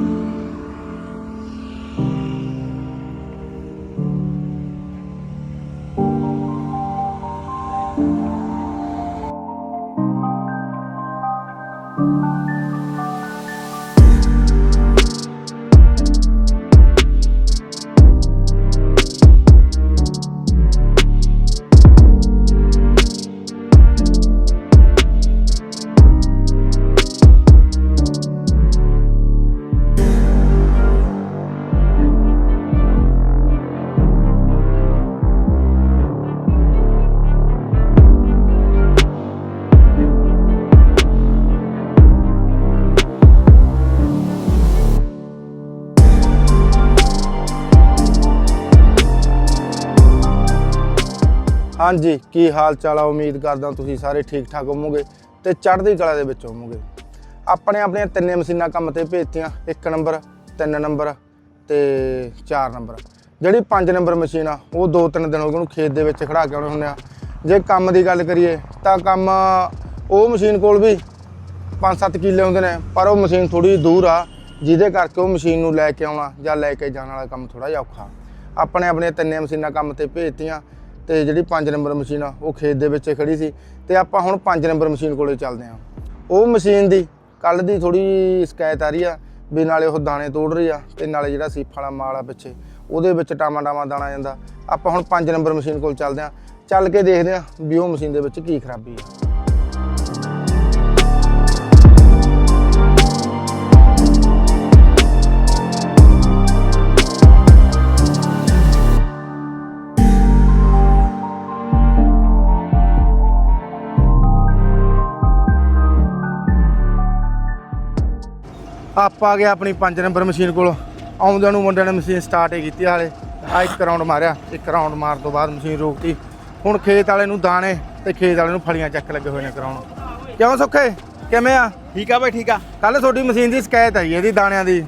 you. ਹਾਂਜੀ, ਕੀ ਹਾਲ ਚਾਲ ਆ? ਉਮੀਦ ਕਰਦਾ ਤੁਸੀਂ ਸਾਰੇ ਠੀਕ ਠਾਕ ਹੋਵੋਗੇ ਤੇ ਚੜ੍ਹਦੀ ਕਲਾ ਦੇ ਵਿੱਚ ਹੋਵੋਗੇ। ਆਪਣੇ ਆਪਣੀਆਂ ਤਿੰਨੇ ਮਸ਼ੀਨਾਂ ਕੰਮ ਤੇ ਭੇਜਤੀਆਂ, ਇੱਕ ਨੰਬਰ, ਤਿੰਨ ਨੰਬਰ ਤੇ 4 ਨੰਬਰ। ਜਿਹੜੀ 5 ਨੰਬਰ ਮਸ਼ੀਨ ਆ, ਉਹ ਦੋ ਤਿੰਨ ਦਿਨ ਹੋ ਗਏ ਉਹਨੂੰ ਖੇਤ ਦੇ ਵਿੱਚ ਖੜਾ ਕੇ ਆਉਣੇ ਹੁੰਦੇ ਆ। ਜੇ ਕੰਮ ਦੀ ਗੱਲ ਕਰੀਏ ਤਾਂ ਕੰਮ ਉਹ ਮਸ਼ੀਨ ਕੋਲ ਵੀ 5-7 ਕਿੱਲੇ ਹੁੰਦੇ ਨੇ, ਪਰ ਉਹ ਮਸ਼ੀਨ ਥੋੜੀ ਦੂਰ ਆ, ਜਿਹਦੇ ਕਰਕੇ ਉਹ ਮਸ਼ੀਨ ਨੂੰ ਲੈ ਕੇ ਆਉਣਾ ਜਾਂ ਲੈ ਕੇ ਜਾਣ ਵਾਲਾ ਕੰਮ ਥੋੜਾ ਜਿਹਾ ਔਖਾ। ਆਪਣੇ ਆਪਣੇ ਤਿੰਨੇ ਮਸ਼ੀਨਾਂ ਕੰਮ ਤੇ ਭੇਜਤੀਆਂ ਤੇ ਜਿਹੜੀ 5 ਨੰਬਰ ਮਸ਼ੀਨ ਆ, ਉਹ ਖੇਤ ਦੇ ਵਿੱਚ ਖੜੀ ਸੀ ਤੇ ਆਪਾਂ ਹੁਣ 5 ਨੰਬਰ ਮਸ਼ੀਨ ਕੋਲੇ ਚੱਲਦੇ ਆ ਉਹ ਮਸ਼ੀਨ ਦੀ ਕੱਲ ਦੀ ਥੋੜੀ ਸ਼ਿਕਾਇਤ ਆ ਰਹੀ ਆ ਵੀ ਨਾਲੇ ਉਹ ਦਾਣੇ ਤੋੜ ਰਹੀ ਆ ਤੇ ਨਾਲੇ ਜਿਹੜਾ ਸੀਫ ਵਾਲਾ ਮਾਲ ਆ ਪਿੱਛੇ, ਉਹਦੇ ਵਿੱਚ ਟਾਮਾ ਟਾਮਾ ਦਾਣਾ ਜਾਂਦਾ। ਆਪਾਂ ਹੁਣ 5 ਨੰਬਰ ਮਸ਼ੀਨ ਕੋਲ ਚੱਲਦੇ ਆ ਚੱਲ ਕੇ ਦੇਖਦੇ ਆ ਵੀ ਉਹ ਮਸ਼ੀਨ ਦੇ ਵਿੱਚ ਕੀ ਖਰਾਬੀ ਆ। ਆਪਾਂ ਆ ਗਏ ਆਪਣੀ 5 ਨੰਬਰ ਮਸ਼ੀਨ ਕੋਲ। ਆਉਂਦਿਆਂ ਨੂੰ ਮੁੰਡਿਆਂ ਨੇ ਮਸ਼ੀਨ ਸਟਾਰਟ ਹੀ ਕੀਤੀ ਹਾਲੇ ਆ ਇੱਕ ਰਾਉਂਡ ਮਾਰਿਆ ਇੱਕ ਰਾਉਂਡ ਮਾਰਨ ਤੋਂ ਬਾਅਦ ਮਸ਼ੀਨ ਰੋਕਤੀ। ਹੁਣ ਖੇਤ ਵਾਲੇ ਨੂੰ ਦਾਣੇ ਤੇ ਖੇਤ ਵਾਲੇ ਨੂੰ ਫਲੀਆਂ ਚੱਕ ਲੱਗੇ ਹੋਏ ਨੇ ਕਰਾਉਣ ਕਿਉਂ ਸੁੱਖੇ? ਕਿਵੇਂ ਆ? ਠੀਕ ਆ ਬਈ ਠੀਕ ਆ। ਕੱਲ ਤੁਹਾਡੀ ਮਸ਼ੀਨ ਦੀ ਸ਼ਿਕਾਇਤ ਆਈ ਇਹਦੀ ਦਾਣਿਆਂ ਦੀ।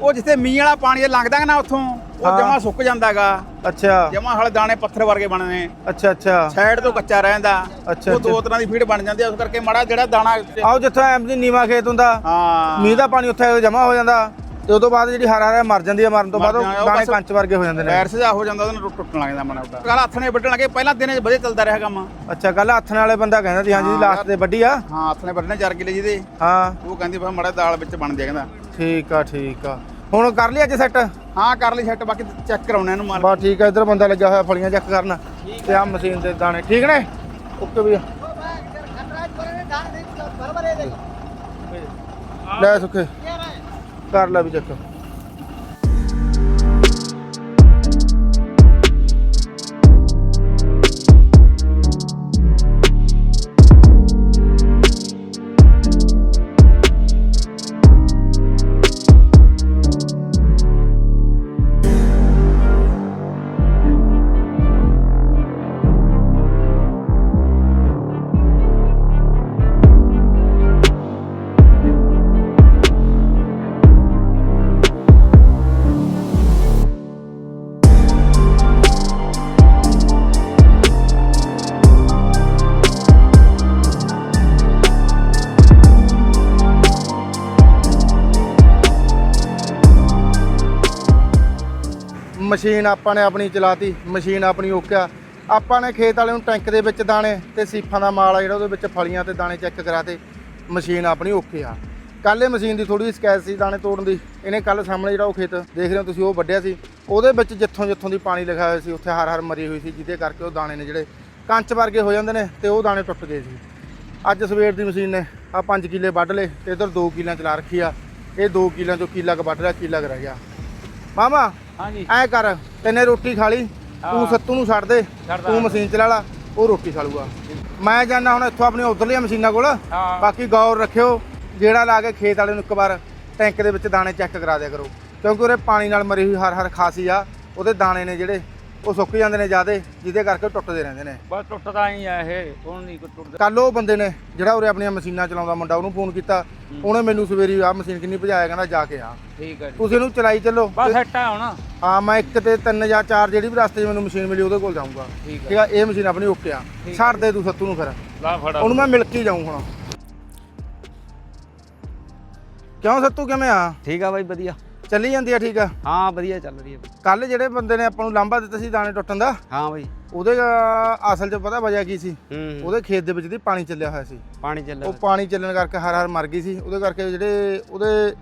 ਉਹ ਜਿੱਥੇ ਮੀਂਹ ਵਾਲਾ ਪਾਣੀ ਲੰਘਦਾ ਨਾ ਉੱਥੋਂ। ਉਹ। ਜਮਾ ਸੁੱਕ ਜਾਂਦਾਗਾ। ਅੱਛਾ। ਜਮਾ ਹਲੇ ਦਾਣੇ ਪੱਥਰ ਵਰਗੇ ਬਣਨੇ। ਅੱਛਾ ਅੱਛਾ। ਸਾਈਡ ਤੋਂ ਕੱਚਾ ਰਹਿੰਦਾ। ਉਹ ਦੋ। ਤਰ੍ਹਾਂ ਦੀ ਫੀਡ ਬਣ ਜਾਂਦੀ ਆ ਉਸ ਕਰਕੇ ਮਾੜਾ ਜਿਹੜਾ ਦਾਣਾ ਆਓ ਜਿੱਥੇ ਐਮ ਦੀ ਨੀਵਾ ਖੇਤ ਹੁੰਦਾ ਹਾਂ। ਮੀਂਹ ਦਾ ਪਾਣੀ ਉੱਥੇ ਜਮਾ ਹੋ ਜਾਂਦਾ ਤੇ ਉਸ ਤੋਂ ਬਾਅਦ ਜਿਹੜੀ ਹਰਾ ਹਰਾ ਮਰ ਜਾਂਦੀ ਹੈ ਮਰਨ ਤੋਂ ਬਾਅਦ ਉਹ ਜਾਂਦੀ ਦਾਣੇ ਕੰਚ ਵਰਗੇ ਹੋ ਜਾਂਦੇ ਨੇ। ਪੈਰ ਸਿਧਾ ਹੋ ਜਾਂਦਾ ਉਹਨੂੰ ਟੁੱਟ- ਟੁੱਟਣ ਲੱਗ ਜਾਂਦਾ ਮਨਾ ਉਹਦਾ ਕੱਲ ਹੱਥ ਨੇ ਵੱਢਣ ਲੱਗੇ ਪਹਿਲਾਂ ਦਿਨੇ ਵਧੀਆ ਚੱਲਦਾ ਰਿਹਾ ਕੰਮ। ਅੱਛਾ ਕੱਲ ਹੱਥ ਨਾਲੇ ਬੰਦਾ ਕਹਿੰਦਾ ਸੀ ਹਾਂਜੀ ਲਾਸਟ ਤੇ ਵੱਡੀ ਆ। ਹਾਂ ਹੱਥ ਨੇ ਵੱਢਣੇ 4 ਕਿਲੇ ਜਿਹਦੇ ਹਾਂ। ਉਹ ਕਹਿੰਦੀ ਬਸ ਮਾੜਾ ਦਾਲ ਵਿੱਚ ਬਣ ਜਾਏ ਕਹਿੰਦਾ ਠੀਕ ਆ ਠੀਕ ਆ। ਹੁਣ ਕਰ ਲਈ ਅੱਜ ਸੈੱਟ ਹਾਂ ਕਰ ਲਈ ਸੈੱਟ ਬਾਕੀ ਚੈੱਕ ਕਰਾਉਣਾ ਇਹਨੂੰ ਮਾਰ ਬਸ ਠੀਕ ਆ ਇਧਰ ਬੰਦਾ ਲੱਗਿਆ ਹੋਇਆ ਫਲੀਆਂ ਚੈੱਕ ਕਰਨ ਤੇ ਆ ਮਸ਼ੀਨ ਦੇ ਦਾਣੇ ਠੀਕ ਨੇ ਓਕੇ ਵੀ ਲੈ ਸੁਖੇ ਕਰ ਲੈ ਵੀ ਚੈੱਕ ਮਸ਼ੀਨ ਆਪਾਂ ਨੇ ਆਪਣੀ ਚਲਾਤੀ, ਮਸ਼ੀਨ ਆਪਣੀ ਓਕਿਆ ਆਪਾਂ ਨੇ ਖੇਤ ਵਾਲੇ ਨੂੰ ਟੈਂਕ ਦੇ ਵਿੱਚ ਦਾਣੇ ਤੇ ਸੀਫਾਂ ਦਾ ਮਾਲ ਆ ਜਿਹੜਾ ਉਹਦੇ ਵਿੱਚ ਫਲੀਆਂ ਤੇ ਦਾਣੇ ਚੈੱਕ ਕਰਾਤੇ। ਮਸ਼ੀਨ ਆਪਣੀ ਓਕੇ ਆ ਕੱਲ ਇਹ ਮਸ਼ੀਨ ਦੀ ਥੋੜੀ ਸ਼ਿਕਾਇਤ ਸੀ ਦਾਣੇ ਤੋੜਨ ਦੀ। ਇਹਨੇ ਕੱਲ ਸਾਹਮਣੇ ਜਿਹੜਾ ਉਹ ਖੇਤ ਦੇਖ ਰਹੇ ਹੋ ਤੁਸੀਂ, ਉਹ ਵੱਢਿਆ ਸੀ। ਉਹਦੇ ਵਿੱਚ ਜਿੱਥੋਂ ਜਿੱਥੋਂ ਦੀ ਪਾਣੀ ਲਿਖਿਆ ਹੋਇਆ ਸੀ, ਉੱਥੇ ਹਰ ਹਰ ਮਰੀ ਹੋਈ ਸੀ, ਜਿਹਦੇ ਕਰਕੇ ਉਹ ਦਾਣੇ ਨੇ ਜਿਹੜੇ ਕੰਚ ਵਰਗੇ ਹੋ ਜਾਂਦੇ ਨੇ ਤੇ ਉਹ ਦਾਣੇ ਟੁੱਟ ਗਏ ਸੀ। ਅੱਜ ਸਵੇਰ ਦੀ ਮਸ਼ੀਨ ਨੇ ਆ 5 ਕਿੱਲੇ ਵੱਢ ਲਏ, ਤੇ ਇਧਰ 2 ਕਿੱਲਿਆਂ ਚਲਾ ਰੱਖੀ ਆ। ਇਹ 2 ਕਿੱਲਿਆਂ ਚੋਂ ਕਿੱਲਾ ਕ ਵੱਢ ਰਿਹਾ ਕਿੱਲਾ ਕੁ ਰਹਿ ਗਿਆ। ਮਾਮਾ ਹਾਂਜੀ ਐ ਕਰ ਤੈਨੇ ਰੋਟੀ ਖਾ ਲਈ ਤੂੰ। ਸੱਤੂ ਨੂੰ ਛੱਡ ਦੇ। ਤੂੰ ਮਸ਼ੀਨ ਚਲਾ ਲਾ ਉਹ ਰੋਟੀ ਖਾ ਲੂਗਾ ਮੈਂ ਜਾਣਾ ਹੁਣ ਇੱਥੋਂ ਆਪਣੀ ਉਧਰਲੀਆਂ ਮਸ਼ੀਨਾਂ ਕੋਲ ਹਾਂ। ਬਾਕੀ ਗੌਰ ਰੱਖਿਓ ਜਿਹੜਾ ਲਾ ਕੇ ਖੇਤ ਵਾਲੇ ਨੂੰ ਇੱਕ ਵਾਰ ਟੈਂਕ ਦੇ ਵਿੱਚ ਦਾਣੇ ਚੈੱਕ ਕਰਾ ਦਿਆ ਕਰੋ ਕਿਉਂਕਿ ਉਹਦੇ ਪਾਣੀ ਨਾਲ ਮਰੀ ਹੋਈ ਹਰ ਹਰ ਖਾਸੀ ਆ ਉਹਦੇ ਦਾਣੇ ਨੇ ਜਿਹੜੇ ਉਹ ਸੁੱਕ ਜਾਂਦੇ ਨੇ ਜਿਆਦੇ ਜਿਹਦੇ ਕਰਕੇ ਉਹ ਟੁੱਟਦੇ ਰਹਿੰਦੇ ਨੇ। ਬਸ ਟੁੱਟਦਾ ਹੀ ਆ ਇਹ ਹੁਣ ਨਹੀਂ ਕੋਈ ਟੁੱਟਦਾ। ਕੱਲ ਉਹ ਬੰਦੇ ਨੇ ਜਿਹੜਾ ਉਰੇ ਆਪਣੀਆਂ ਮਸ਼ੀਨਾਂ ਚਲਾਉਂਦਾ ਮੁੰਡਾ ਉਹਨੂੰ ਫੋਨ ਕੀਤਾ। ਉਹਨੇ ਮੈਨੂੰ ਸਵੇਰੀ ਆ ਮਸ਼ੀਨ ਕਿੰਨੀ ਭਜਾਇਆ ਕਹਿੰਦਾ ਜਾ ਕੇ ਆ। ਠੀਕ ਹੈ ਜੀ। ਤੁਸੀਂ ਇਹਨੂੰ ਚਲਾਈ ਚੱਲੋ। ਬਸ ਸੈੱਟ ਆ ਹੁਣ। ਹਾਂ ਮੈਂ ਇੱਕ ਤੇ ਤਿੰਨ ਜਾਂ ਚਾਰ ਜਿਹੜੀ ਵੀ ਰਸਤੇ 'ਚ ਮੈਨੂੰ ਮਸ਼ੀਨ ਮਿਲੀ ਉਹਦੇ ਕੋਲ ਜਾਊਂਗਾ। ਠੀਕ ਆ ਇਹ ਮਸ਼ੀਨ ਆਪਣੀ ਓਕੇ ਆ। ਛੱਡ ਦੇ ਤੂੰ ਸੱਤੂ ਨੂੰ ਫਿਰ। ਲਾ ਫੜਾ। ਉਹਨੂੰ ਮੈਂ ਮਿਲ ਕੇ ਜਾਊਂ ਹੁਣ। ਕਿਉਂ ਸੱਤੂ ਕਿਵੇਂ ਆ? ਠੀਕ ਆ ਬਾਈ ਵਧੀਆ। ਚੱਲੀ ਜਾਂਦੀ ਆ ਠੀਕ ਆ? ਹਾਂ ਵਧੀਆ ਚੱਲ ਰਹੀ ਹੈ ਬਾਈ। ਕੱਲ ਜਿਹੜੇ ਬੰਦੇ ਨੇ ਆਪਾਂ ਨੂੰ ਲਾਂਭਾ ਦਿੱਤਾ ਸੀ ਦਾਣੇ ਟੁੱਟਣ ਦਾ ਹਾਂ ਬਾਈ। ਉਹਦੇ ਅਹ, ਅਸਲ 'ਚ ਪਤਾ ਵਜ੍ਹਾ ਕੀ ਸੀ? ਹੂੰ ਉਹਦੇ ਖੇਤ ਦੇ ਵਿੱਚ ਦੀ ਪਾਣੀ ਚੱਲਿਆ ਹੋਇਆ ਸੀ। ਪਾਣੀ ਚੱਲ ਉਹ ਪਾਣੀ ਚੱਲਣ ਕਰਕੇ ਹਰ ਹਰ ਮਰ ਗਈ ਸੀ। ਉਹਦੇ ਕਰਕੇ ਜਿਹੜੇ ਉਹਦੇ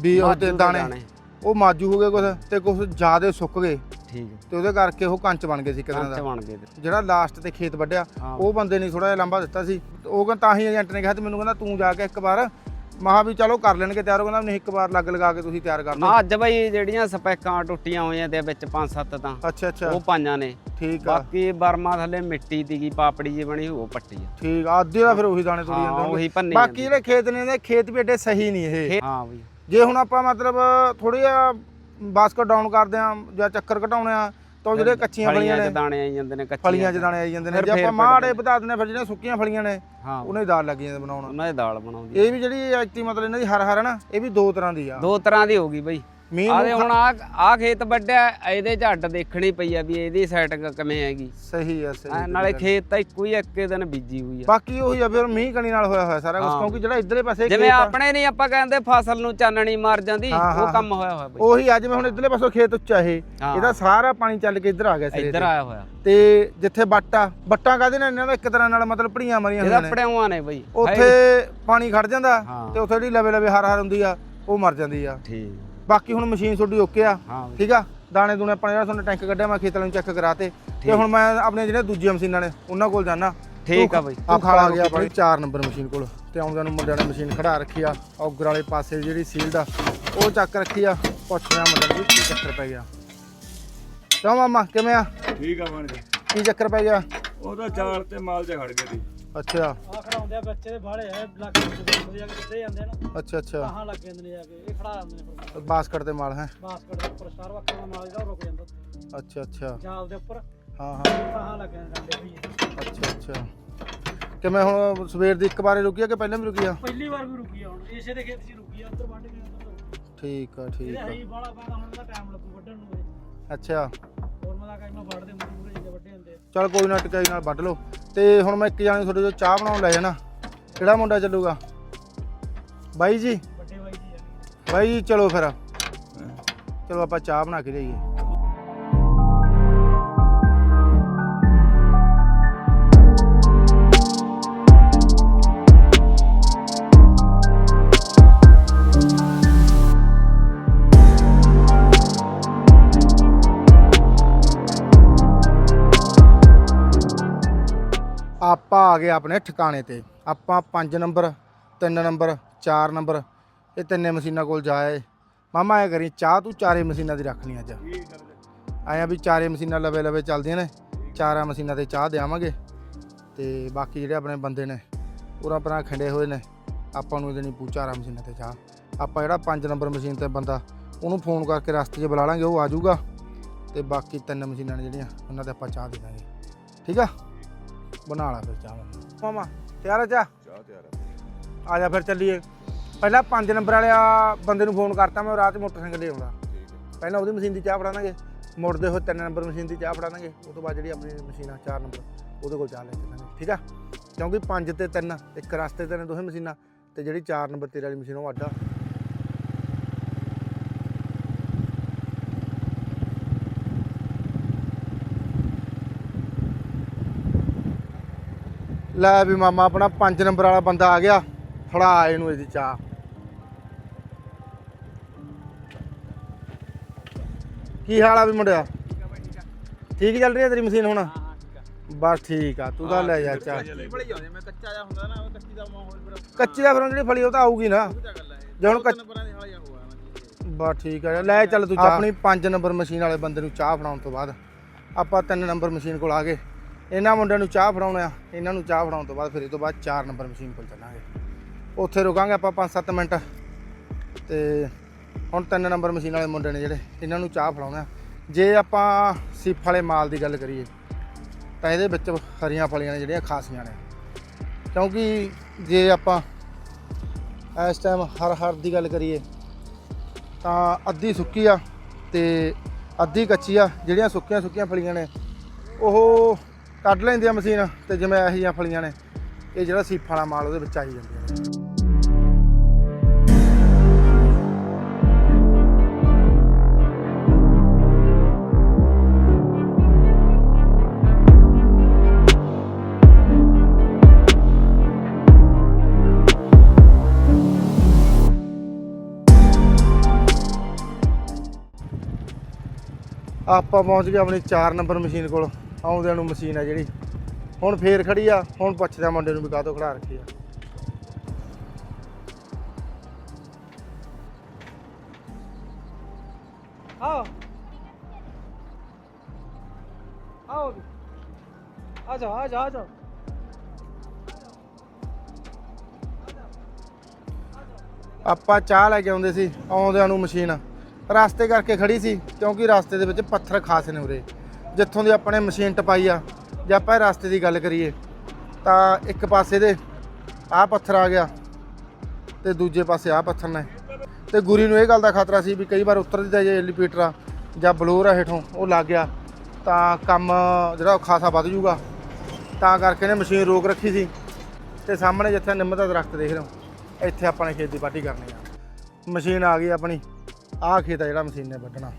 ਵੀ ਉਹਦੇ ਦਾਣੇ ਉਹ ਮਾਜੂ ਹੋ ਗਏ ਕੁਝ ਤੇ ਕੁਝ ਜ਼ਿਆਦੇ ਸੁੱਕ ਗਏ। ਠੀਕ ਹੈ। ਤੇ ਉਹਦੇ ਕਰਕੇ ਉਹ ਕੰਚ ਬਣ ਗਏ ਸੀ ਕੰਚ ਦਾ ਬਣ ਗਏ ਤੇ। ਜਿਹੜਾ ਲਾਸਟ ਤੇ ਖੇਤ ਵੱਢਿਆ ਹਾਂ। ਉਹ ਬੰਦੇ ਨੇ ਥੋੜਾ ਜਿਹਾ ਲੰਬਾ ਦਿੱਤਾ ਸੀ। ਉਹ ਕਹਿੰਦਾ ਤਾਂ ਹੀ ਏਜੰਟ ਨੇ ਕਿਹਾ ਤੇ ਮੈਨੂੰ ਕਹਿੰਦਾ ਤੂੰ ਜਾ ਕੇ ਇੱਕ ਵਾਰ ਮਹਾ ਵੀ ਚਲੋ ਕਰ ਲੈਣਗੇ ਤਿਆਰ ਉਹ ਕਹਿੰਦਾ ਨਹੀਂ ਇੱਕ ਵਾਰ ਲੱਗ ਲਗਾ ਕੇ ਤੁਸੀਂ ਤਿਆਰ ਕਰ ਲਓ। ਅੱਜ ਬਾਈ ਜਿਹੜੀਆਂ ਸਪੈਕਾਂ ਟੁੱਟੀਆਂ ਹੋਈਆਂ ਤੇ ਵਿੱਚ ਪੰਜ ਸੱਤ ਤਾਂ ਅੱਛਾ ਅੱਛਾ। ਉਹ ਪਾਈਆਂ ਨੇ। ਠੀਕ ਆ। ਬਾਕੀ ਬਰਮਾ ਥੱਲੇ ਮਿੱਟੀ ਦੀ ਪਾਪੜੀ ਜੀ ਬਣੀ ਉਹ ਪੱਟੀ ਆ। ਠੀਕ ਆ ਅੱਧੇ ਦਾ ਫਿਰ ਉਹੀ ਦਾਣੇ ਤੁਰੀ ਹਾਂ ਜਾਂਦੇ। ਉਹੀ ਭੰਨੇ ਬਾਕੀ ਜਿਹੜੇ ਖੇਤ ਨੇ ਇਹਦੇ ਖੇਤ ਵੀ ਏਡੇ ਸਹੀ ਨਹੀਂ ਇਹ। ਹਾਂ ਬਾਈ। ਜੇ ਹੁਣ ਆਪਾਂ ਮਤਲਬ ਥੋੜੀ ਜਿਹਾ ਬਾਸਕਟ ਡਾਊਨ ਕਰਦੇ ਆ ਜਾਂ ਚੱਕਰ ਘਟਾਉਣੇ ਆ ਤਾਂ ਜਿਹੜੇ ਕੱਚੀਆਂ ਫਲੀਆਂ ਨੇ ਦਾਣੇ ਆਈ ਜਾਂਦੇ ਨੇ ਕੱਚੀਆਂ ਫਲੀਆਂ 'ਚ ਦਾਣੇ ਆਈ ਜਾਂਦੇ ਨੇ ਜੇ ਆਪਾਂ ਮਾੜੇ ਵਧਾ ਦਿੰਦੇ ਫਿਰ ਜਿਹੜੀਆਂ ਸੁੱਕੀਆਂ ਫਲੀਆਂ ਨੇ ਉਹਨਾਂ ਦੀ ਦਾਲ ਲੱਗ ਜਾਂਦੇ ਬਣਾਉਣ। ਉਹਨਾਂ ਦੀ ਦਾਲ ਬਣਾਉਂਦੀ ਇਹ ਵੀ ਜਿਹੜੀ ਐਕਟੀ ਮਤਲਬ ਇਹਨਾਂ ਦੀ ਹਰ ਹਰ ਹੈ ਨਾ ਇਹ ਵੀ ਦੋ ਤਰ੍ਹਾਂ ਦੀ ਆ। ਦੋ ਤਰ੍ਹਾਂ ਦੀ ਹੋ ਗਈ ਬਾਈ। ਮੀਂਹ ਆਦੇ ਹੁਣ ਆ ਆ ਖੇਤ ਵੱਡਿਆ ਇਹਦੇ ਅੱਡ ਦੇਖਣੀ ਪਈ ਆ ਵੀ ਇਹਦੀ ਸਾਈਡ ਕਿਵੇਂ ਹੈਗੀ। ਸਹੀ ਆ ਸਹੀ ਨਾਲੇ ਖੇਤ ਤਾਂ ਇੱਕੋ ਹੀ ਇੱਕੇ ਦਿਨ ਬੀਜੀ ਹੋਈ ਆ। ਬਾਕੀ ਉਹੀ ਆ ਫਿਰ ਮੀਂਹ ਕਣੀ ਨਾਲ ਹੋਇਆ ਹੋਇਆ ਸਾਰਾ ਕੁਝ। ਕਿਉਂਕਿ ਜਿਹੜਾ ਇਧਰਲੇ ਪਾਸੇ ਜਿਵੇਂ ਆਪਣੇ ਨਹੀਂ ਆਪਾਂ ਕਹਿੰਦੇ ਫਸਲ ਨੂੰ ਚਾਨਣੀ ਮਾਰ ਜਾਂਦੀ ਉਹ ਕੰਮ ਹੋਇਆ ਹੋਇਆ ਬਾਈ। ਉਹੀ ਆ ਜਿਵੇਂ ਹੁਣ ਇਧਰਲੇ ਪਾਸੋਂ ਖੇਤ ਉੱਚਾ ਇਹ। ਇਹਦਾ ਸਾਰਾ ਪਾਣੀ ਚੱਲ ਕੇ ਇੱਧਰ ਆ ਗਿਆ ਸਿਰੇ ਇੱਧਰ। ਆਇਆ ਹੋਇਆ। ਤੇ ਜਿੱਥੇ ਬੱਟਾ ਬੱਟਾਂ ਕਾਹਦੇ ਨਾਲ ਇਹਨਾਂ ਦਾ? ਇੱਕ ਤਰ੍ਹਾਂ ਨਾਲ ਮਤਲਬ ਭੜੀਆਂ ਮਰੀਆਂ ਇਹਦਾ ਹੋਈਆਂ ਨੇ। ਪੜਿਆਵਾਂ ਨੇ ਬਾਈ। ਉੱਥੇ ਪਾਣੀ ਖੜ ਜਾਂਦਾ। ਤੇ ਉੱਥੇ ਜਿਹੜੀ ਲਵੇ ਲਵੇ ਹਰ ਹਰ ਹੁੰਦੀ ਆ ਉਹ ਮਰ ਜਾਂਦੀ ਆ। ਠੀਕ। ਬਾਕੀ ਹੁਣ ਮਸ਼ੀਨ ਤੁਹਾਡੀ ਓਕੇ ਆ। ਹਾਂ ਠੀਕ ਆ? ਦਾਣੇ ਦੂਣੇ ਆਪਾਂ ਜਿਹੜਾ ਤੁਹਾਨੂੰ ਟੈਂਕ ਕੱਢਿਆ ਮੈਂ ਖੇਤਾਂ ਨੂੰ ਚੈੱਕ ਕਰਾਤੇ। ਤੇ ਹੁਣ ਮੈਂ ਆਪਣੇ ਜਿਹੜੇ ਦੂਜੀਆਂ ਮਸ਼ੀਨਾਂ ਨੇ ਉਹਨਾਂ ਕੋਲ ਜਾਣਾ। ਠੀਕ ਆ ਬਾਈ। ਆ ਖਾਲਾ ਗਿਆ ਆਪਣੀ 4 ਨੰਬਰ ਮਸ਼ੀਨ ਕੋਲ। ਤੇ ਆਉਂਦਿਆਂ ਨੂੰ ਮੁੰਡਿਆਂ ਨੇ ਮਸ਼ੀਨ ਖੜਾ ਰੱਖੀ ਆ। ਔਗਰ ਵਾਲੇ ਪਾਸੇ ਜਿਹੜੀ ਸੀਲ ਦਾ ਉਹ ਚੱਕ ਰੱਖੀ ਆ। ਪੁੱਛ ਰਿਹਾ ਮੁੰਡਿਆਂ ਨੂੰ ਵੀ ਕੀ ਚੱਕਰ ਪੈ ਗਿਆ। ਕਿਉਂ ਮਾਮਾ ਕਿਵੇਂ ਆ? ਠੀਕ ਆ ਬਣ ਗਿਆ। ਕੀ ਚੱਕਰ ਪੈ ਗਿਆ? ਉਹਦਾ ਚਾਲ ਤੇ ਮਾਲ ਖੜ ਗਿਆ ਸੀ। ਅੱਛਾ। ਆ ਖੜਾਉਂਦੇ ਆ ਬੱਚੇ ਦੇ ਬਾਹਲੇ ਐ ਲੱਗ ਕਿ ਕਿੱਥੇ ਜਾਂਦੇ ਨੇ। ਅੱਛਾ ਅੱਛਾ। ਕਹਾਂ ਲੱਗ ਜਾਂਦੇ ਨੇ ਜਾ ਕੇ ਇਹ ਖੜਾ ਜਾਂਦੇ ਨੇ ਫਿਰ। ਬਾਸਕਟ ਤੇ ਮਾਲ ਹੈ? ਬਾਸਕਟ ਦੇ ਉੱਪਰ ਸਟਾਰ ਵਾਕਰ ਦਾ ਨਾਲ ਜਿਹੜਾ ਰੁਕ ਜਾਂਦਾ। ਅੱਛਾ ਅੱਛਾ। ਜਾਲ ਦੇ ਉੱਪਰ। ਹਾਂ ਹਾਂ। ਕਹਾਂ ਲੱਗ ਜਾਂਦੇ ਡੰਡੇ ਵੀ ਅੱਛਾ ਅੱਛਾ। ਕਿਵੇਂ ਹੁਣ ਸਵੇਰ ਦੀ ਇੱਕ ਵਾਰੇ ਰੁਕੀ ਆ ਕਿ ਪਹਿਲਾਂ ਵੀ ਰੁਕੀ ਆ? ਪਹਿਲੀ ਵਾਰ ਵੀ ਰੁਕੀ ਆ ਹੁਣ ਇਸੇ ਦੇ ਖੇਤ 'ਚ ਹੀ ਰੁਕੀ ਆ ਉੱਧਰ ਵੱਢ ਕੇ ਉੱਧਰ। ਠੀਕ ਆ ਠੀਕ ਇਹਦੇ ਆ। ਹਈ ਬਾਲਾ ਪੈਦਾ ਹੁਣ ਦਾ ਟਾਈਮ ਲੱਗੂ ਵੱਢਣ ਨੂੰ ਇਹ। ਅੱਛਾ। ਹੋਰ ਮੈਂ ਤਾਂ ਕਹਿੰਦਾ ਆ। ਚਲ ਕੋਈ ਨਾ ਟਕਾਈ ਨਾਲ ਵੱਢ ਲਓ। ਤੇ ਹੁਣ ਮੈਂ ਇੱਕ ਜਾਣੇ ਤੁਹਾਡੇ ਤੋਂ ਚਾਹ ਬਣਾਉਣ ਲੈ ਜਾਣਾ। ਕਿਹੜਾ ਮੁੰਡਾ ਚੱਲੂਗਾ? ਬਾਈ ਜੀ? ਵੱਡੇ ਬਾਈ ਜੀ ਬਾਈ ਜੀ ਚਲੋ ਫਿਰ। ਚਲੋ ਆਪਾਂ ਚਾਹ ਬਣਾ ਕੇ ਜਾਈਏ ਆਪਾਂ ਆ ਗਏ ਆਪਣੇ ਠਿਕਾਣੇ ਤੇ। ਆਪਾਂ 5 ਨੰਬਰ 3 ਨੰਬਰ 4 ਨੰਬਰ, ਇਹ ਤਿੰਨੇ ਮਸ਼ੀਨਾਂ ਕੋਲ ਜਾਏ ਮਾਮਾ ਐ ਕਰੀ, ਚਾਹ ਤੂੰ ਚਾਰੇ ਮਸ਼ੀਨਾਂ ਦੀ ਰੱਖਣੀ ਅੱਜ। ਆਇਆ ਵੀ ਚਾਰੇ ਮਸ਼ੀਨਾਂ ਲਵੇ ਲਵੇ ਚੱਲਦੀਆਂ ਨੇ, ਚਾਰਾਂ ਮਸ਼ੀਨਾਂ ਤੇ ਚਾਹ ਦੇਵਾਂਗੇ ਤੇ ਬਾਕੀ ਜਿਹੜੇ ਆਪਣੇ ਬੰਦੇ ਨੇ ਪੂਰਾ ਪਰਾਂ ਖੰਡੇ ਹੋਏ ਨੇ, ਆਪਾਂ ਨੂੰ ਦੇਣੀ ਪੂ ਚਾਰਾਂ ਮਸ਼ੀਨਾਂ ਤੇ ਚਾਹ। ਆਪਾਂ ਜਿਹੜਾ 5 ਨੰਬਰ ਮਸ਼ੀਨ ਤੇ ਬੰਦਾ, ਉਹਨੂੰ ਫੋਨ ਕਰਕੇ ਰਸਤੇ 'ਚ ਬੁਲਾ ਲਾਂਗੇ, ਉਹ ਆ ਜਾਊਗਾ। ਤੇ ਬਾਕੀ ਤਿੰਨ ਮਸ਼ੀਨਾਂ ਨੇ ਜਿਹੜੀਆਂ, ਉਹਨਾਂ ਤੇ ਆਪਾਂ ਚਾਹ ਦੇ ਦਾਂਗੇ। ਠੀਕ ਆ? ਬਣਾ ਲਾ ਫਿਰ ਚਾਹ ਮਾਮਾ। ਮਾਮਾ ਤਿਆਰ ਆ ਚਾਹ? ਚਾਹ ਤਿਆਰ ਆ। ਆ ਜਾ ਫਿਰ ਚੱਲੀਏ। ਪਹਿਲਾਂ 5 ਨੰਬਰ ਵਾਲਿਆ ਬੰਦੇ ਨੂੰ ਫੋਨ ਕਰਤਾ ਮੈਂ ਰਾਤ ਮੋਟਰਸਾਈਕਲ ਲੈ ਆਉਂਦਾ। ਪਹਿਲਾਂ ਉਹਦੀ ਮਸ਼ੀਨ ਦੀ ਚਾਹ ਫੜਾਵਾਂਗੇ ਮੁੜਦੇ ਹੋਏ 3 ਨੰਬਰ ਮਸ਼ੀਨ ਦੀ ਚਾਹ ਫੜਾਵਾਂਗੇ ਉਸ ਤੋਂ ਬਾਅਦ ਜਿਹੜੀ ਆਪਣੀ ਮਸ਼ੀਨ ਆ 4 ਨੰਬਰ ਉਹਦੇ ਕੋਲ ਚਾਹ ਲੈ ਚੱਲਾਂਗੇ ਠੀਕ ਆ? ਕਿਉਂਕਿ 5 ਤੇ 3 ਇੱਕ ਰਸਤੇ ਤੇ ਨੇ ਦੋਹੇ ਮਸ਼ੀਨਾਂ ਤੇ ਜਿਹੜੀ 4 ਨੰਬਰ ਤੇਰੇ ਵਾਲੀ ਮਸ਼ੀਨ ਉਹ ਅੱਡਾ ਲੈ ਵੀ ਮਾਮਾ, ਆਪਣਾ 5 ਨੰਬਰ ਵਾਲਾ ਬੰਦਾ ਆ ਗਿਆ। ਫੜਾ ਇਹਨੂੰ ਇਹਦੀ ਚਾਹ। ਕੀ ਹਾਲ ਆ ਵੀ ਮੁੰਡਿਆ? ਠੀਕ ਚੱਲ ਰਹੀ ਹੈ ਤੇਰੀ ਮਸ਼ੀਨ ਹੁਣ? ਬਸ ਠੀਕ ਆ, ਤੂੰ ਤਾਂ ਲੈ ਜਾ ਚਾਹ। ਕੱਚੀ ਦਾ ਮਾਹੌਲ ਫਿਰ ਜਿਹੜੀ ਫਲੀ ਉਹ ਤਾਂ ਆਊਗੀ ਨਾ। ਜੇ ਹੁਣ ਬਸ ਠੀਕ ਆ, ਲੈ ਚੱਲ ਤੂੰ ਆਪਣੀ 5 ਨੰਬਰ ਮਸ਼ੀਨ ਵਾਲੇ ਬੰਦੇ ਨੂੰ ਚਾਹ ਫੜਾਉਣ ਤੋਂ ਬਾਅਦ। ਆਪਾਂ 3 ਨੰਬਰ ਮਸ਼ੀਨ ਕੋਲ ਆ ਗਏ। ਇਹਨਾਂ ਮੁੰਡਿਆਂ ਨੂੰ ਚਾਹ ਫੜਾਉਣਾ ਇਹਨਾਂ ਨੂੰ ਚਾਹ ਫੜਾਉਣ ਤੋਂ ਬਾਅਦ ਫਿਰ ਇਹ ਤੋਂ ਬਾਅਦ 4 ਨੰਬਰ ਮਸ਼ੀਨ ਕੋਲ ਚੱਲਾਂਗੇ। ਉੱਥੇ ਰੁਕਾਂਗੇ ਆਪਾਂ 5-7 ਮਿੰਟ ਤੇ ਹੁਣ 3 ਨੰਬਰ ਮਸ਼ੀਨ ਵਾਲੇ ਮੁੰਡੇ ਨੇ ਜਿਹੜੇ, ਇਹਨਾਂ ਨੂੰ ਚਾਹ ਫੜਾਉਣਾ ਜੇ ਆਪਾਂ ਸੀਫ ਵਾਲੇ ਮਾਲ ਦੀ ਗੱਲ ਕਰੀਏ, ਤਾਂ ਇਹਦੇ ਵਿੱਚ ਹਰੀਆਂ ਫਲੀਆਂ ਨੇ ਜਿਹੜੀਆਂ ਖਾਸੀਆਂ ਨੇ। ਕਿਉਂਕਿ ਜੇ ਆਪਾਂ ਇਸ ਟਾਈਮ ਹਰ ਹਰ ਦੀ ਗੱਲ ਕਰੀਏ, ਤਾਂ ਅੱਧੀ ਸੁੱਕੀ ਆ ਤੇ ਅੱਧੀ ਕੱਚੀ ਆ, ਜਿਹੜੀਆਂ ਸੁੱਕੀਆਂ ਸੁੱਕੀਆਂ ਫਲੀਆਂ ਨੇ, ਉਹ ਕੱਢ ਲੈਂਦੀ ਆ ਮਸ਼ੀਨ ਤੇ ਜਿਵੇਂ ਇਹੋ ਜਿਹੀਆਂ ਫਲੀਆਂ ਨੇ, ਇਹ ਜਿਹੜਾ ਸੀਫ ਵਾਲਾ ਮਾਲ ਉਹਦੇ ਵਿੱਚ ਆਈ ਜਾਂਦੇ ਨੇ। ਆਪਾਂ ਪਹੁੰਚ ਗਏ ਆਪਣੀ 4 ਨੰਬਰ ਮਸ਼ੀਨ ਕੋਲ। ਆਉਂਦਿਆਂ ਨੂੰ ਮਸ਼ੀਨ ਆ ਜਿਹੜੀ। ਹੁਣ ਫੇਰ ਖੜੀ ਆ, ਹੁਣ ਪੁੱਛਦਾ ਮੁੰਡੇ ਨੂੰ ਵੀ ਕਾਹਤੋਂ ਖੜਾ ਰੱਖੀ ਆ ਆਓ ਆਓ ਆ ਜਾ ਆ ਜਾ ਆ ਜਾ ਆਪਾਂ ਚਾਹ ਲੈ ਕੇ ਆਉਂਦੇ ਸੀ, ਆਉਂਦਿਆਂ ਨੂੰ ਮਸ਼ੀਨ। ਰਸਤੇ ਕਰਕੇ ਖੜੀ ਸੀ, ਕਿਉਂਕਿ ਰਸਤੇ ਦੇ ਵਿੱਚ ਪੱਥਰ ਖਾਸ ਨੇ ਉਰੇ। ਜਿੱਥੋਂ ਦੀ ਆਪਣੇ ਮਸ਼ੀਨ ਟਪਾਈ ਆ, ਜੇ ਆਪਾਂ ਰਸਤੇ ਦੀ ਗੱਲ ਕਰੀਏ, ਤਾਂ ਇੱਕ ਪਾਸੇ ਦੇ ਆਹ ਪੱਥਰ ਆ ਗਿਆ ਤੇ ਦੂਜੇ ਪਾਸੇ ਆਹ ਪੱਥਰ ਨੇ। ਤੇ ਗੁਰੀ ਨੂੰ ਇਹ ਗੱਲ ਦਾ ਖਤਰਾ ਸੀ ਵੀ ਕਈ ਵਾਰ ਉਤਰਦੀ ਦਾ ਜੇ ਐਲੀਵੇਟਰ ਆ ਜਾਂ ਬਲੋਰ ਆ ਹੇਠੋਂ ਉਹ ਲੱਗ ਗਿਆ, ਤਾਂ ਕੰਮ ਜਿਹੜਾ ਉਹ ਖਾਸਾ ਵੱਧ ਜਾਊਗਾ। ਤਾਂ ਕਰਕੇ ਨੇ ਮਸ਼ੀਨ ਰੋਕ ਰੱਖੀ ਸੀ ਤੇ ਸਾਹਮਣੇ ਜਿੱਥੇ ਨਿੰਮ ਦਾ ਦਰਖਤ ਦੇਖ ਰਹੇ ਹੋ, ਇੱਥੇ ਆਪਾਂ ਨੇ ਖੇਤੀ ਕਰਨੀ ਆ। ਮਸ਼ੀਨ ਆ ਗਈ ਆਪਣੀ, ਆਹ ਖੇਤ ਆ ਜਿਹੜਾ ਮਸ਼ੀਨ ਨੇ ਵੱਢਣਾ।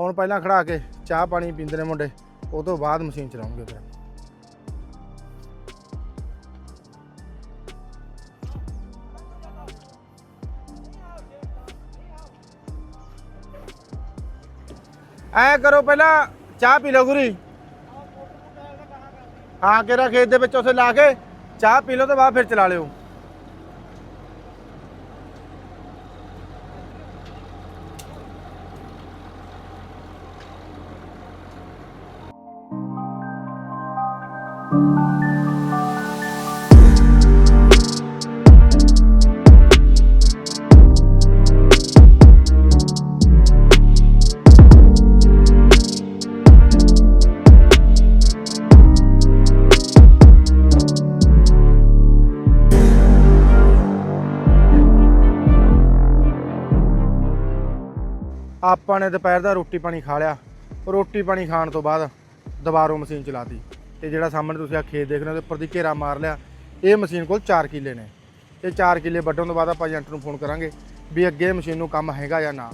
ਹੁਣ ਪਹਿਲਾਂ ਖੜਾ ਕੇ ਚਾਹ ਪਾਣੀ ਪੀਂਦੇ ਨੇ ਮੁੰਡੇ, ਉਹ ਤੋਂ ਬਾਅਦ ਮਸ਼ੀਨ ਚਲਾਉਣਗੇ ਫਿਰ। ਐ ਕਰੋ ਪਹਿਲਾਂ ਚਾਹ ਪੀ ਲਓ ਗੁਰੀ। ਹਾਂ ਕਿਹੜਾ ਖੇਤ ਦੇ ਵਿੱਚ ਉਥੇ ਲਾ ਕੇ ਚਾਹ ਪੀ ਲਓ ਤੇ ਬਾਅਦ ਫਿਰ ਚਲਾ ਲਿਓ। ਆਪਾਂ ਨੇ ਦੁਪਹਿਰ ਦਾ ਰੋਟੀ ਪਾਣੀ ਖਾ ਲਿਆ। ਰੋਟੀ ਪਾਣੀ ਖਾਣ ਤੋਂ ਬਾਅਦ ਦੁਬਾਰੋਂ ਮਸ਼ੀਨ ਚਲਾਤੀ। ਤੇ ਜਿਹੜਾ ਸਾਹਮਣੇ ਤੁਸੀਂ ਆ ਖੇਤ ਦੇਖ ਰਹੇ ਹੋ, ਉਹਦੇ ਉੱਪਰ ਦੀ ਘੇਰਾ ਮਾਰ ਲਿਆ। ਇਹ ਮਸ਼ੀਨ ਕੋਲ 4 ਕਿੱਲੇ ਨੇ। ਇਹ 4 ਕਿੱਲੇ ਵੱਢਣ ਤੋਂ ਬਾਅਦ ਆਪਾਂ ਏਜੰਟ ਨੂੰ ਫੋਨ ਕਰਾਂਗੇ ਵੀ ਅੱਗੇ ਮਸ਼ੀਨ ਨੂੰ ਕੰਮ ਹੈਗਾ ਜਾਂ ਨਾ।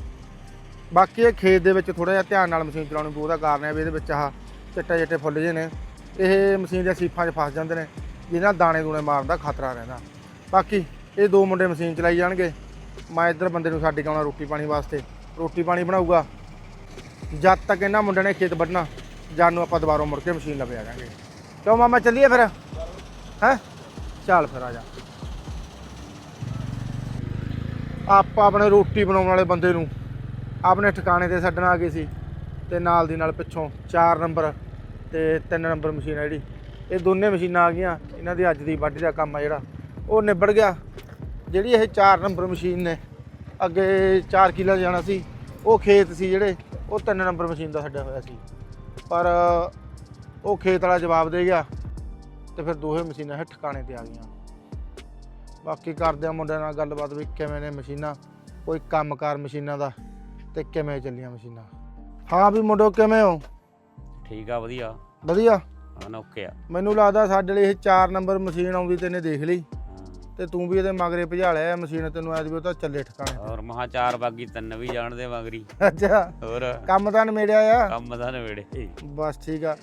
ਬਾਕੀ ਇਹ ਖੇਤ ਦੇ ਵਿੱਚ ਥੋੜਾ ਜਿਹਾ ਧਿਆਨ ਨਾਲ ਮਸ਼ੀਨ ਚਲਾਉਣੀ ਪਊ ਉਹਦਾ ਕਾਰਨ ਹੈ ਵੀ ਇਹਦੇ ਵਿੱਚ ਆਹ ਚਿੱਟੇ ਚਿੱਟੇ ਫੁੱਲ ਜਿਹੇ ਨੇ। ਇਹ ਮਸ਼ੀਨ ਦੇ ਸੀਫਾਂ 'ਚ ਫਸ ਜਾਂਦੇ ਨੇ, ਜਿਹਨਾਂ ਦਾਣੇ ਦੂਣੇ ਮਾਰਨ ਦਾ ਖਤਰਾ ਰਹਿੰਦਾ। ਬਾਕੀ ਇਹ ਦੋ ਮੁੰਡੇ ਮਸ਼ੀਨ ਚਲਾਈ ਜਾਣਗੇ। ਮੈਂ ਇੱਧਰ ਬੰਦੇ ਨੂੰ ਛੱਡ ਕੇ ਆਉਣਾ ਰੋਟੀ ਪਾਣੀ ਵਾਸਤੇ। ਰੋਟੀ ਪਾਣੀ ਬਣਾਊਗਾ। ਜਦ ਤੱਕ ਇਹਨਾਂ ਮੁੰਡਿਆਂ ਨੇ ਖੇਤ ਵੱਢਣਾ, ਜਦ ਨੂੰ ਆਪਾਂ ਦੁਬਾਰਾ ਮੁੜ ਕੇ ਮਸ਼ੀਨ ਲਵੇ ਆ ਜਾਾਂਗੇ। ਕਿਉਂ ਮਾਮਾ, ਚੱਲੀਏ ਫਿਰ? ਹੈ? ਚੱਲ ਫਿਰ ਆ ਜਾ। ਆਪਾਂ ਆਪਣੇ ਰੋਟੀ ਬਣਾਉਣ ਵਾਲੇ ਬੰਦੇ ਨੂੰ ਆਪਣੇ ਠਿਕਾਣੇ ਤੇ ਛੱਡਣ ਆ ਗਏ ਸੀ ਤੇ ਨਾਲ ਦੀ ਨਾਲ ਪਿੱਛੋਂ 4 ਨੰਬਰ ਤੇ 3 ਨੰਬਰ ਮਸ਼ੀਨ ਆ ਜਿਹੜੀ, ਇਹ ਦੋਨੇ ਮਸ਼ੀਨਾਂ ਆ ਗਈਆਂ। ਇਹਨਾਂ ਦੀ ਅੱਜ ਦੀ ਵੱਢ ਦਾ ਕੰਮ ਆ ਜਿਹੜਾ। ਉਹ ਨਿਬੜ ਗਿਆ। ਜਿਹੜੀ ਇਹ 4 ਨੰਬਰ ਮਸ਼ੀਨ ਨੇ ਅੱਗੇ 4 ਕਿੱਲਾ ਜਾਣਾ ਸੀ ਉਹ ਖੇਤ ਸੀ ਜਿਹੜੇ ਉਹ 3 ਨੰਬਰ ਮਸ਼ੀਨ ਦਾ ਛੱਡਿਆ ਹੋਇਆ ਸੀ। ਪਰ ਉਹ ਖੇਤ ਵਾਲਾ ਜਵਾਬ ਦੇ ਗਿਆ ਤੇ ਫਿਰ ਦੋਹੇ ਮਸ਼ੀਨਾਂ ਇਹ ਠਿਕਾਣੇ ਤੇ ਆ ਗਈਆਂ। ਬਾਕੀ ਕਰਦੇ ਆ ਮੁੰਡਿਆਂ ਨਾਲ ਗੱਲਬਾਤ ਵੀ ਕਿਵੇਂ ਨੇ ਮਸ਼ੀਨਾਂ ਕੋਈ ਕੰਮਕਾਰ ਮਸ਼ੀਨਾਂ ਦਾ ਤੇ ਕਿਵੇਂ ਚੱਲੀਆਂ ਮਸ਼ੀਨਾਂ। ਹਾਂ ਵੀ ਮੁੰਡੋ ਕਿਵੇਂ ਹੋ? ਠੀਕ ਆ ਵਧੀਆ। ਵਧੀਆ? ਅਨੋਖੇ ਆ। ਮੈਨੂੰ ਲੱਗਦਾ ਸਾਡੇ ਲਈ ਇਹ 4 ਨੰਬਰ ਮਸ਼ੀਨ ਆਉਂਦੀ ਤੈਨੇ ਦੇਖ ਲਈ। ਹਾਂ। ਤੇ ਤੂੰ ਵੀ ਇਹਦੇ ਮਗਰੇ ਭਜਾ ਲਿਆ ਮਸ਼ੀਨ ਤੈਨੂੰ ਐ ਵੀ ਉਹ ਤਾਂ ਚੱਲੇ ਠਿਕਾਣੇ ਔਰ ਮਹਾ ਚਾਰ ਬਾਗੀ ਤਿੰਨ ਵੀ ਜਾਣਦੇ ਮਗਰੀ। ਤੇ। ਅੱਛਾ। ਹੋਰ? ਕੰਮ ਤਾਂ ਨਵੇੜਿਆ ਆ? ਕੰਮ ਦਾ ਨਵੇੜੇ ਬਸ ਠੀਕ ਆ।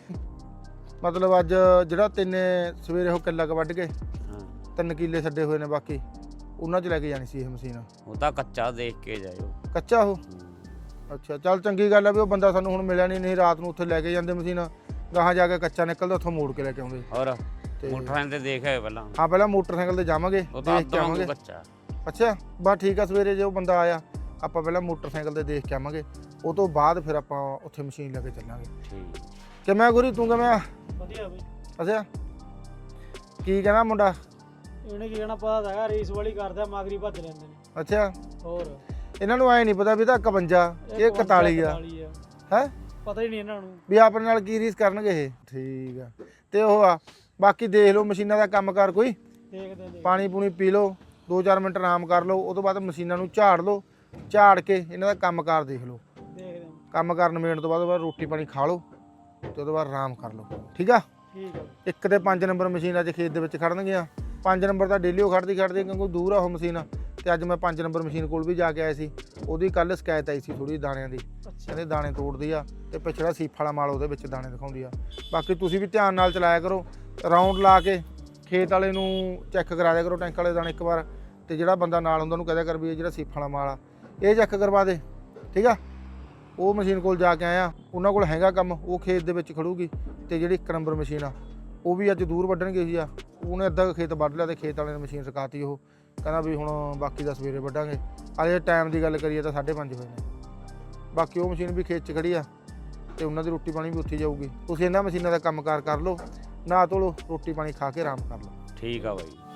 ਮਤਲਬ ਅੱਜ ਜਿਹੜਾ ਤੈਨੇ ਸਵੇਰੇ ਉਹ ਕਿੱਲਾ ਕ ਵੱਢ ਕੇ ਤਿੰਨ ਕਿੱਲੇ ਛੱਡੇ ਹੋਏ ਨੇ ਬਾਕੀ ਉਹਨਾਂ 'ਚ ਲੈ ਕੇ ਜਾਣੀ ਸੀ ਇਹ ਮਸ਼ੀਨ। ਉਹ ਤਾਂ ਕੱਚਾ ਦੇਖ ਕੇ ਜਾਇਓ। ਕੱਚਾ ਉਹ। ਅੱਛਾ ਚੱਲ ਚੰਗੀ ਗੱਲ ਆ ਵੀ ਉਹ ਬੰਦਾ ਸਾਨੂੰ ਹੁਣ ਮਿਲਿਆ ਨਹੀਂ ਨਹੀਂ ਰਾਤ ਨੂੰ ਉੱਥੇ ਲੈ ਕੇ ਜਾਂਦੇ ਮਸ਼ੀਨ ਗਾਹਾਂ ਜਾ ਕੇ ਕੱਚਾ ਨਿਕਲਦਾ ਉੱਥੋਂ ਮੋੜ ਕੇ ਲੈ ਕੇ ਆਉਂਦੇ। ਔਰ ਤੇ ਤੇ ਦੇਖਿਆ ਪਹਿਲਾਂ। ਹਾਂ ਪਹਿਲਾਂ ਮੋਟਰਸਾਈਕਲ ਤੇ ਜਾਵਾਂਗੇ ਉਹ ਤਾਂ ਦੇਖ ਕੇ ਅੱਧ ਆਵਾਂਗੇ। ਅੱਛਾ ਬਸ ਠੀਕ ਆ ਸਵੇਰੇ ਜੇ ਉਹ ਬੰਦਾ ਆਇਆ ਆਪਾਂ ਪਹਿਲਾਂ ਮੋਟਰਸਾਈਕਲ ਤੇ ਦੇਖ ਕੇ ਆਵਾਂਗੇ। ਉਹ ਤੋਂ ਬਾਅਦ ਫਿਰ ਆਪਾਂ ਉੱਥੇ ਮਸ਼ੀਨ ਲੈ ਕੇ ਚੱਲਾਂਗੇ। ਠੀਕ। ਕਿਵੇਂ ਗੁਰੀ ਤੂੰ ਕਿਵੇਂ ਆ? ਵਧੀਆ ਬਈ। ਅੱਛਾ ਕੀ ਕਹਿੰਦਾ ਮੁੰਡਾ? ਇਹਨੇ ਕੀ ਕਹਿਣਾ ਪਤਾ ਤਾਂ ਹੈਗਾ ਰੇਸ ਵਾਲੀ ਕਰਦਾ ਮਾਗਰੀ ਭੱਜ ਲੈਂਦੇ ਨੇ। ਅੱਛਾ। ਹੋਰ? ਇਹਨਾਂ ਨੂੰ ਐ ਨਹੀਂ ਪਤਾ ਵੀ ਤਾਂ 51 ਇਹ 41 ਆ। 41 ਆ। ਹੈ? ਪਤਾ ਹੀ ਨਹੀਂ ਇਹਨਾਂ ਨੂੰ। ਵੀ ਆਪਣੇ ਨਾਲ ਕੀ ਰੀਸ ਕਰਨਗੇ ਇਹ। ਠੀਕ ਆ। ਤੇ ਉਹ ਆ ਬਾਕੀ ਦੇਖ ਲਓ ਮਸ਼ੀਨਾਂ ਦਾ ਕੰਮ ਕਰ ਕੋਈ। ਦੇਖਦੇ ਪਾਣੀ ਪੂਣੀ ਪੀ ਲਓ 2-4 ਮਿੰਟ ਆਰਾਮ ਕਰ ਲਓ ਉਹ ਤੋਂ ਬਾਅਦ ਮਸ਼ੀਨਾਂ ਨੂੰ ਝਾੜ ਲਓ ਝਾੜ ਕੇ ਇਹਨਾਂ ਦਾ ਕੰਮਕਾਰ ਦੇਖ ਲਓ। ਦੇਖਦੇ। ਕੰਮ ਕਰਨ ਮੇਣ ਤੋਂ ਬਾਅਦ ਰੋਟੀ ਪਾਣੀ ਖਾ ਲਓ ਤੇ ਉਹਦੇ ਬਾਅਦ ਆਰਾਮ ਕਰ ਲਓ। ਠੀਕ ਆ? ਠੀਕ ਆ। ਇੱਕ ਤੇ 5 ਨੰਬਰ ਮਸ਼ੀਨ ਅੱਜ ਖੇਤ ਦੇ ਵਿੱਚ ਖੜਨਗੀਆਂ। 5 ਨੰਬਰ ਤਾਂ ਡੇਲੀ ਉਹ ਖੜਦੀ ਖੜਦੀ ਕਿਉਂਕਿ ਦੂਰ ਆ ਉਹ ਮਸ਼ੀਨ। ਤੇ ਅੱਜ ਮੈਂ 5 ਨੰਬਰ ਮਸ਼ੀਨ ਕੋਲ ਵੀ ਜਾ ਕੇ ਆਇਆ ਸੀ। ਉਹਦੀ ਕੱਲ ਸ਼ਿਕਾਇਤ ਆਈ ਸੀ ਥੋੜੀ ਦਾਣਿਆਂ ਦੀ। ਕਹਿੰਦੇ ਦਾਣੇ ਤੋੜਦੀ ਆ ਤੇ ਪਿਛੜਾ ਸੀਫ ਵਾਲਾ ਮਾਲ ਉਹਦੇ ਵਿੱਚ ਦਾਣੇ ਦਿਖਾਉਂਦੀ ਆ। ਬਾਕੀ ਤੁਸੀਂ ਵੀ ਧਿਆਨ ਨਾਲ ਚਲਾਇਆ ਕਰੋ। ਰਾਉਂਡ ਲਾ ਕੇ ਖੇਤ ਵਾਲੇ ਨੂੰ ਚੈੱਕ ਕਰਾ ਦਿਆ ਕਰੋ ਟੈਂਕ ਵਾਲੇ ਦਾਣੇ ਇੱਕ ਵਾਰ, ਤੇ ਜਿਹੜਾ ਬੰਦਾ ਨਾਲ ਹੁੰਦਾ ਉਹਨੂੰ ਕਹਦਿਆ ਕਰ ਵੀ ਇਹ ਜਿਹੜਾ ਸੀਫ ਵਾਲਾ ਮਾਲ ਆ, ਇਹ ਚੈੱਕ ਕਰਵਾ ਦੇ, ਠੀਕ ਆ? ਉਹ ਮਸ਼ੀਨ ਕੋਲ ਜਾ ਕੇ ਆਇਆ, ਉਹਨਾਂ ਕੋਲ ਹੈਗਾ ਕੰਮ, ਉਹ ਖੇਤ ਦੇ ਵਿੱਚ ਖੜੂਗੀ, ਤੇ ਜਿਹੜੀ ਇੱਕ ਨੰਬਰ ਮਸ਼ੀਨ ਆ, ਉਹ ਵੀ ਅੱਜ ਦੂਰ ਵੱਢਣ ਗਈ ਸੀ ਆ। ਉਹਨੇ ਅੱਧਾ ਕੁ ਖੇਤ ਵੱਢ ਲਿਆ ਤੇ ਖੇਤ ਵਾਲੇ ਨੇ ਮਸ਼ੀਨ ਰਕਾਤੀ ਉਹ, ਕਹਿੰਦਾ ਵੀ ਹੁਣ ਬਾਕੀ ਦਾ ਸਵੇਰੇ ਵੱਢਾਂਗੇ। ਅਜੇ ਟਾਈਮ ਦੀ ਗੱਲ ਕਰੀਏ ਤਾਂ 5:30 ਹੋਏ ਨੇ। ਬਾਕੀ ਉਹ ਮਸ਼ੀਨ ਵੀ ਖੇਤ 'ਚ ਖੜੀ ਆ, ਤੇ ਉਹਨਾਂ ਦੀ ਰੋਟੀ ਪਾਣੀ ਵੀ ਉੱਥੇ ਜਾਊਗੀ। ਤੁਸੀਂ ਇਹਨਾਂ ਮਸ਼ੀਨਾਂ ਦਾ ਕੰਮਕਾਰ ਕਰ ਲਓ ਨਾ ਤੋਲੋ ਰੋਟੀ ਪਾਣੀ ਖਾ ਕੇ ਆਰਾਮ ਕਰ ਲਓ ਠੀਕ ਆ ਬਾਈ।